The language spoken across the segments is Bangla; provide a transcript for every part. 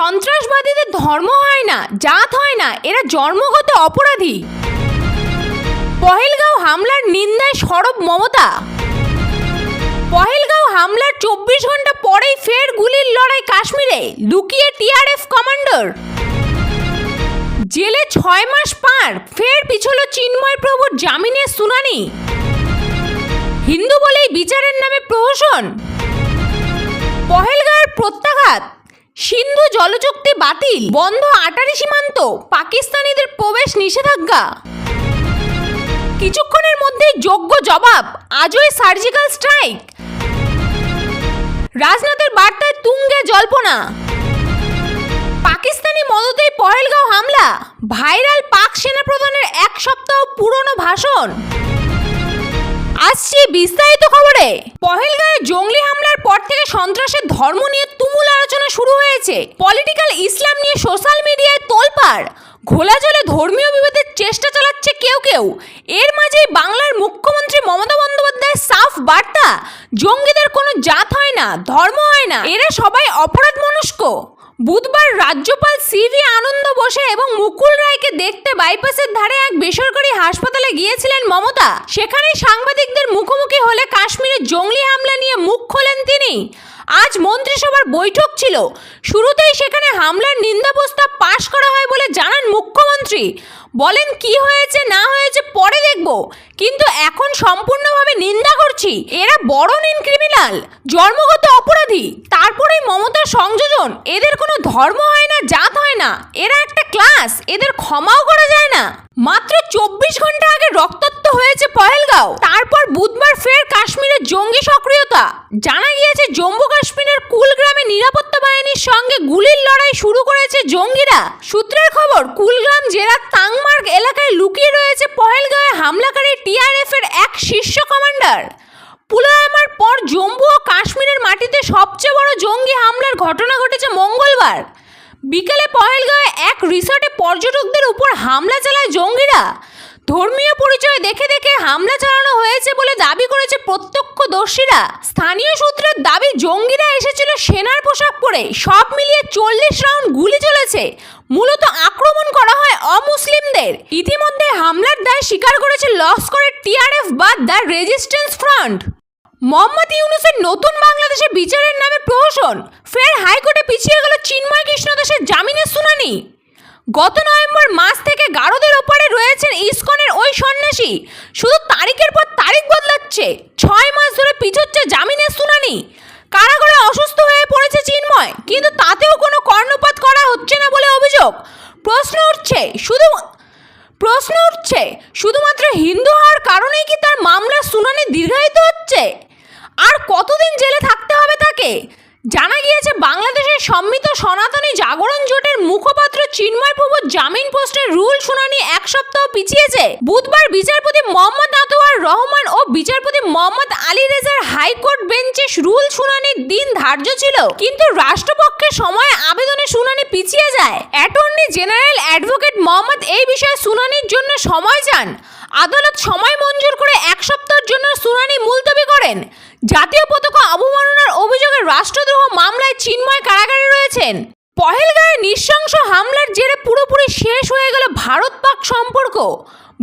সন্ত্রাসবাদীদের ধর্ম হয় না, জাত হয় না, এরা জন্মগত অপরাধী। পহেলগাঁও হামলার নিন্দায় সরব মমতা। পহেলগাঁও হামলার চব্বিশ ঘণ্টা পরেই ফের গুলির লড়াই কাশ্মীরে, লুকিয়ে টিআরএফ কমান্ডার। জেলে ছয় মাস পার, ফের পিছল চিন্ময় প্রভুর জামিনের শুনানি। হিন্দু বলেই বিচারের নামে প্রহসন। পহেলগাঁওয়ের প্রত্যাঘাত। সিন্ধু জলচুক্তি বাতিল, বন্ধ আটারি সীমান্ত, পাকিস্তানিদের প্রবেশ নিষেধাজ্ঞা। কিছুক্ষণের মধ্যে যোগ্য জবাব আজই সার্জিক্যাল স্ট্রাইক রাজনাথের বার্তায় তুঙ্গে জল্পনা। পাকিস্তানি মদতেই পহেলগাঁও হামলা, ভাইরাল পাক সেনা প্রধানের এক সপ্তাহ পুরনো ভাষণ। আসছি বিস্তারিত খবরে। পহেলগাঁয়ে জঙ্গলি হামলার পর থেকে সন্ত্রাসের ধর্ম নিয়ে তুমুল আলোচনা শুরু হয়েছে। পলিটিক্যাল ইসলাম নিয়ে সোশ্যাল মিডিয়ায় তোলপাড়। ঘোলা জলে ধর্মীয় বিভেদের চেষ্টা চালাচ্ছে কেউ কেউ। এর মাঝেই বাংলার মুখ্যমন্ত্রী মমতা বন্দ্যোপাধ্যায় সাফ বার্তা। জঙ্গিদের কোনো জাত হয় না, ধর্ম হয় না। এরা সবাই অপরাধ মনস্ক বুধবার রাজ্যপাল সিভি আনন্দ বসে এবং মুকুল রায়কে দেখতে বাইপাসের ধারে এক বেসরকারি হাসপাতালে গিয়েছিলেন মমতা। সেখানে সাংবাদিকদের মুখোমুখি হলে কাশ্মীরে জঙ্গলি হামলা নিয়ে মুখ খোলেন তিনি। আজ মন্ত্রিসভার বৈঠক ছিল। শুরুতেই সেখানে হামলার নিন্দা প্রস্তাব পাশ করা হয় বলে জানান মুখ্যমন্ত্রী। বলেন কি হয়েছে, না হয়েছে, পরে দেখব। কিন্তু এখন সম্পূর্ণভাবে নিন্দা করছি। এরা বড় নিন ক্রিমিনাল জন্মগত অপরাধী। তারপরেই মমতার সংযোজন। এদের কোনো ধর্ম হয় না, জাত হয় না। এরা একটা ক্লাস এদের ক্ষমাও করা যায় না। মাত্র চব্বিশ ঘণ্টা আগে রক্তাক্ত হয়েছে পহেলগাঁও। তারপর বুধবার ফের কাশ্মীরের জঙ্গি সক্রিয়তা। জানা গিয়েছে, জম্মু কাশ্মীরের কুলগ্রামে নিরাপত্তা সঙ্গে গুলির লড়াই শুরু করেছে জঙ্গিরা। সূত্রের খবর, কুলগ্রাম জেলার তাংমার্গ এলাকায় লুকিয়ে রয়েছে পহেলগাঁওয়ে হামলাকারী টিআরএফ এর এক শীর্ষ কমান্ডার। পুলওয়ামার পর জম্মু ও কাশ্মীরের মাটিতে সবচেয়ে বড় জঙ্গি হামলার ঘটনা ঘটেছে মঙ্গলবার। বিকেলে পহেলগাঁওয়ে এক রিসর্টে পর্যটকদের উপর হামলা চালায় জঙ্গিরা। ধর্মীয় পরিচয় দেখে দেখে হামলা চালানো হয়েছে বলে দাবি করেছে প্রত্যক্ষদর্শীরা। স্থানীয় সূত্রের দাবি, জঙ্গিরা এসেছিল সেনার পোশাক পরে। সব মিলিয়ে চল্লিশ রাউন্ড গুলি চলেছে। মূলত আক্রমণ করা হয় অমুসলিমদের। ইতিমধ্যে হামলার দায় স্বীকার করেছে লস্করের টিআরএফ বা দ্য রেজিস্ট্যান্স ফ্রন্ট। মোহাম্মদ ইউনুসের নতুন বাংলাদেশে বিচারের নামে প্রহসন। ফের হাইকোর্টে পিছিয়ে গেল চিন্ময় কৃষ্ণ দাসের জামিনের শুনানি। গত নভেম্বর মাস থেকে গারদের ওপারে রয়েছেন ইসকনের ওই সন্ন্যাসী। শুধু তারিখের পর তারিখ বদলাচ্ছে। ছয় মাস ধরে পিছোচ্ছে জামিনের শুনানি। কারাগারে অসুস্থ হয়ে পড়েছে চিন্ময়। কিন্তু তাতেও কোনো কর্ণপাত করা হচ্ছে না বলে অভিযোগ। প্রশ্ন উঠছে, শুধু প্রশ্ন উঠছে, শুধুমাত্র হিন্দু হওয়ার কারণেই কি তার মামলার শুনানি দীর্ঘায়িত হচ্ছে? আর কতদিন জেলে থাকতে হবে তাকে? জানা গিয়েছে, বাংলাদেশের সম্মিত সনাতনী জাগরণ জোটের মুখপাত্র চিন্ময় প্রভুর জামিন পোস্টের রুল শুনানি এক সপ্তাহ পিছিয়েছে। বুধবার বিচারপতি মোহাম্মদ আতোয়ার রহমান ও বিচারপতি মোহাম্মদ আলী রেজার হাইকোর্ট বেঞ্চে রুল শুনানির দিন ধার্য ছিল। কিন্তু রাষ্ট্রপক্ষের সময় আবেদনের শুনানি পিছিয়ে যায়। অ্যাটর্নি জেনারেল অ্যাডভোকেট মোহাম্মদ এই বিষয়ে শুনানির জন্য সময় চান। আদালত সময় মঞ্জুর করে এক সপ্তাহের জন্য শুনানি মুলতবি করেন। জাতীয় পতাকা অবমাননার অভিযোগে মামলায় চিন্ময় কারাগারে রয়েছেন। পহেলগাঁয়ে নৃশংস হামলার জেরে পুরোপুরি শেষ হয়ে গেল ভারত পাক সম্পর্ক।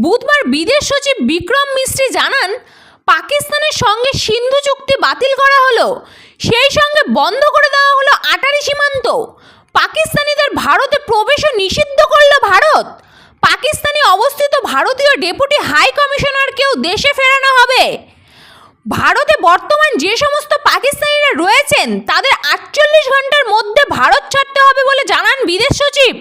বুধবার বিদেশ সচিব বিক্রম মিস্ত্রি জানান, পাকিস্তানের সঙ্গে সিন্ধু চুক্তি বাতিল করা হলো। সেই সঙ্গে বন্ধ করে দেওয়া হলো আটারি সীমান্ত। পাকিস্তানিদের ভারতে প্রবেশও নিষিদ্ধ করল ভারত। পাকিস্তানে অবস্থিত ভারতীয় ডেপুটি হাই কমিশনারকেও দেশে ফেরানো হবে। ভারতে বর্তমান যে সমস্ত পাকিস্তানিরা রয়েছেন, তাদের আটচল্লিশ ঘণ্টার মধ্যে ভারত ছাড়তে হবে বলে জানান বিদেশ সচিব।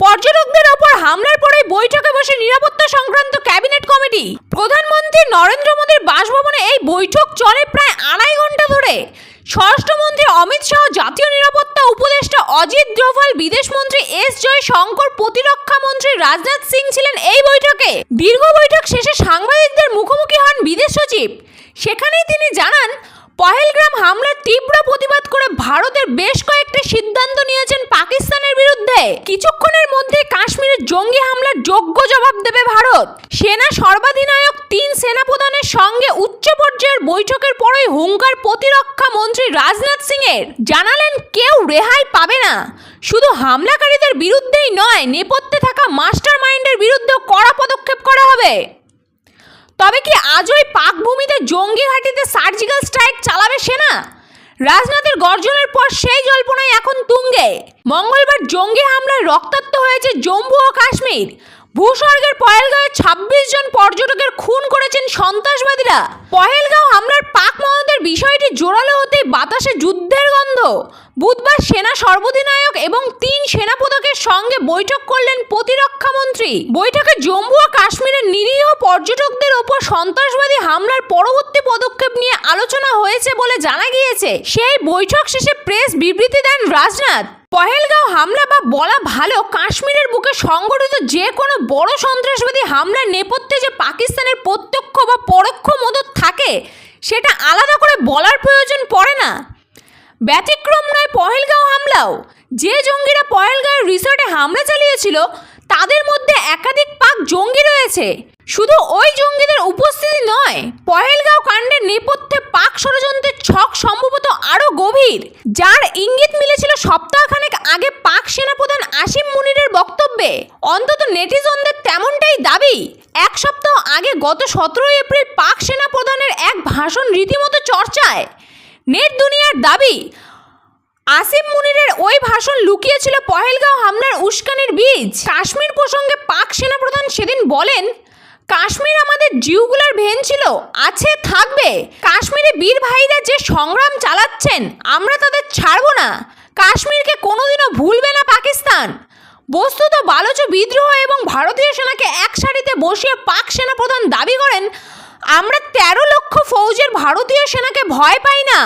পর্যটকদের ওপর হামলার পরে বৈঠকে বসে নিরাপত্তা সংক্রান্ত ক্যাবিনেট কমিটি। প্রধানমন্ত্রী নরেন্দ্র মোদীর বাসভবনে এই বৈঠক চলে প্রায় আড়াই ঘণ্টা ধরে। স্বরাষ্ট্রমন্ত্রী অমিত শাহ, জাতীয় নিরাপত্তা উপদেষ্টা অজিত ডোভাল, বিদেশমন্ত্রী এস জয়শঙ্কর, প্রতিরক্ষা মন্ত্রী রাজনাথ সিং ছিলেন এই বৈঠকে। দীর্ঘ বৈঠক শেষে সাংবাদিকদের মুখোমুখি হন বিদেশ সচিব। সেখানেই তিনি জানান, পহেলগ্রাম হামলার তীব্র প্রতিবাদ করে ভারতের বেশ কয়েকটি সিদ্ধান্ত নিয়েছেন পাকিস্তানের বিরুদ্ধে। কিছুক্ষণের মধ্যে কাশ্মীরের জঙ্গি হামলার যোগ্য জবাব দেবে ভারত। সেনা সর্বাধিনায়ক তিন সেনাপ্রধানের সঙ্গে উচ্চ পর্যায়ের বৈঠকের পরই হুঙ্কার প্রতিরক্ষা মন্ত্রী রাজনাথ সিং এর জানালেন, কেউ রেহাই পাবে না। শুধু হামলাকারীদের বিরুদ্ধেই নয়, নেপথ্যে থাকা মাস্টার মাইন্ডের বিরুদ্ধেও কড়া পদক্ষেপ করা হবে। তবে কি আজই পাক ভূমিতে জঙ্গি ঘাঁটিতে সার্জিক্যাল স্ট্রাইক চালাবে সেনা? রাজনাথের গর্জনের পর সেই জল্পনায় এখন তুঙ্গে। মঙ্গলবার জঙ্গি হামলায় রক্তাক্ত হয়েছে জম্মু ও কাশ্মীর। ভূস্বর্গের পহেলগাঁওয়ে ছাব্বিশ জন পর্যটকের খুন করেছেন সন্ত্রাসবাদীরা। পহেলগাঁও হামলার পাক হতেই বাতাসে যুদ্ধের গন্ধ। বুধবার সেনা সর্বাধিনায়ক এবং তিন সেনাপতিকের সঙ্গে বৈঠক করলেন প্রতিরক্ষা মন্ত্রী। বৈঠকে জম্মু ও কাশ্মীরের নিরীহ পর্যটকদের ওপর সন্ত্রাসবাদী হামলার পরবর্তী পদক্ষেপ নিয়ে আলোচনা হয়েছে বলে জানা গিয়েছে। সেই বৈঠক শেষে প্রেস বিবৃতি দেন রাজনাথ। পহেলগাঁও হামলা বা বলা ভালো, কাশ্মীরের বুকে সংগঠিত যে কোনো বড় সন্ত্রাসবাদী হামলার নেপথ্যে যে পাকিস্তানের প্রত্যক্ষ বা পরোক্ষ মদত থাকে সেটা আলাদা করে বলার প্রয়োজন পড়ে না। ব্যতিক্রম নয় পহেলগাঁও হামলাও। যে জঙ্গিরা পহেলগাঁওয়ের রিসর্টে হামলা চালিয়েছিল তাদের মধ্যে একাধিক পাক জঙ্গি রয়েছে। শুধু ওই জঙ্গিদের উপস্থিতি নয়, পহেলগাঁও কাণ্ডের নেপথ্যে পাক ষড়যন্ত্রের ছক সম্ভবত আরও গভীর, যার ইঙ্গিত মিলেছিল সপ্তাহখানেক আগে পাক সেনাপ্রধান আসিম মুনিরের বক্তব্যে। অন্তত নেটিজনদের তেমনটাই দাবি, এক সপ্তাহ আগে গত সতেরোই এপ্রিল পাক সেনাপ্রধানের এক ভাষণ রীতিমতো চর্চায়। নেট দুনিয়ার দাবি আসিম মুনিরের ওই ভাষণ লুকিয়েছিল পহেলগাঁও হামলার উস্কানির বীজ। কাশ্মীর প্রসঙ্গে পাক সেনাপ্রধান সেদিন বলেন, কাশ্মীর আমাদের জিউগুলার ভেন ছিল, আছে, থাকবে। কাশ্মীরে বীর ভাইরা যে সংগ্রাম চালাচ্ছেন, আমরা তাদের ছাড়বো না। কাশ্মীরকে কোনোদিনও ভুলবে না পাকিস্তান। বস্তুত বালোচ বিদ্রোহ এবং ভারতীয় সেনাকে এক সারিতে বসিয়ে পাক সেনাপ্রধান দাবি করেন, আমরা তেরো লক্ষ ফৌজের ভারতীয় সেনাকে ভয় পাই না।